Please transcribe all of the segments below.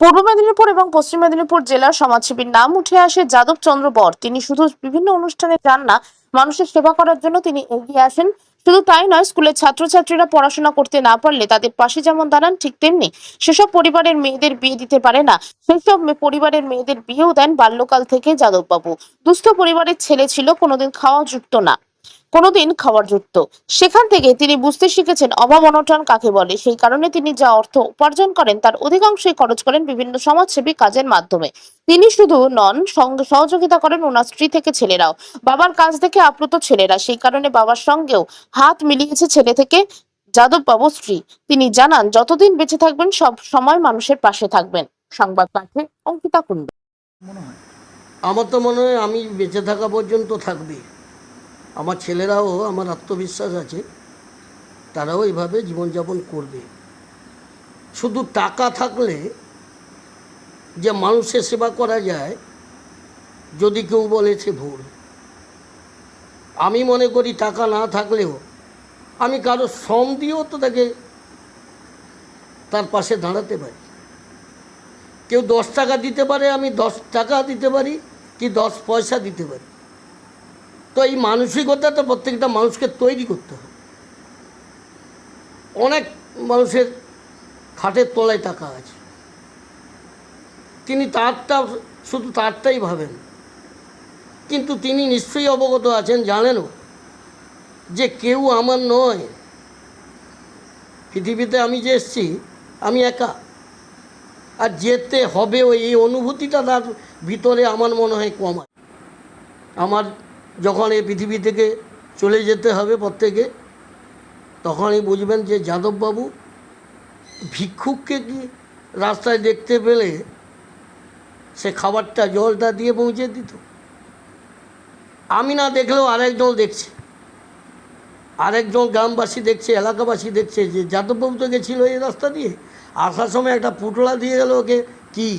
পূর্ব মেদিনীপুর এবং পশ্চিম মেদিনীপুর জেলার সমাজসেবীর নাম উঠে আসে যাদব চন্দ্র বর। তিনি শুধু বিভিন্ন অনুষ্ঠানে যান না, মানুষের সেবা করার জন্য তিনি এগিয়ে আসেন। শুধু তাই নয়, স্কুলের ছাত্রছাত্রীরা পড়াশোনা করতে না পারলে তাদের পাশে যেমন দাঁড়ান, ঠিক তেমনি সেসব পরিবারের মেয়েদের বিয়ে দিতে পারে না। সেই সব পরিবারের মেয়েদের বিয়েও দেন বাল্যকাল থেকে যাদববাবু। দুস্থ পরিবারের ছেলে ছিল, কোনোদিন খাওয়া যুক্ত না। কোনোদিন খাওয়ার যুক্ত। সেখান থেকে তিনি বুঝতে শিখেছেন অভাব অনটন কাকে বলে। সেই কারণে তিনি যা অর্থ উপার্জন করেন তার অধিকাংশই খরচ করেন বিভিন্ন সমাজসেবী কাজের মাধ্যমে। তিনি শুধু নন সহযোগিতা করেন ওনার স্ত্রী থেকে ছেলেরাও। বাবার কাজ থেকে আপ্লুত ছেলেরা। সেই কারণে বাবার সঙ্গেও হাত মিলিয়েছে ছেলে থেকে যাদব বাবু স্ত্রী। তিনি জানান, যতদিন বেঁচে থাকবেন, সব সময় মানুষের পাশে থাকবেন। সংবাদ পাঠে অঙ্কিতা কুণ্ডু। আমার তো মনে হয় আমি বেঁচে থাকা পর্যন্ত থাকবে। আমার ছেলেরাও আমার আত্মবিশ্বাস আছে, তারাও এইভাবে জীবনযাপন করবে। শুধু টাকা থাকলে যে মানুষের সেবা করা যায়, যদি কেউ বলেছে ভুল। আমি মনে করি টাকা না থাকলেও আমি কারও শ্রম দিয়েও তো তাকে তার পাশে দাঁড়াতে পারি। কেউ দশ টাকা দিতে পারে, আমি দশ টাকা দিতে পারি কি দশ পয়সা দিতে পারি। তো এই মানসিকতাটা প্রত্যেকটা মানুষকে তৈরি করতে হবে। অনেক মানুষের খাটের তলায় টাকা আছে। তিনি তারটা শুধু তারটাই ভাবেন। কিন্তু তিনি নিশ্চয়ই অবগত আছেন, জানেনও, যে কেউ আমার নয়। পৃথিবীতে আমি যে এসছি, আমি একা। আর যেতে হবে ওই এই অনুভূতিটা তার ভিতরে আমার মনে হয় কম আমার যখন এই পৃথিবী থেকে চলে যেতে হবে প্রত্যেকে, তখনই বুঝবেন যে যাদববাবু ভিক্ষুককে কি রাস্তায় দেখতে পেলে সে খাবারটা জলটা দিয়ে পৌঁছে দিত? আমি না দেখলেও আরেকজন দেখছে। আরেকজন গ্রামবাসী দেখছে, এলাকাবাসী দেখছে যে যাদববাবু তো গেছিল এই রাস্তা দিয়ে। আসার সময় একটা পুটলা দিয়ে গেল ওকে, কি?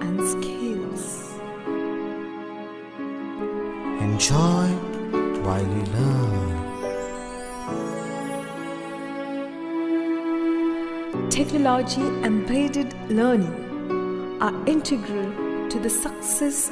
and skills. Enjoy while you learn. Technology and embedded learning are integral to the success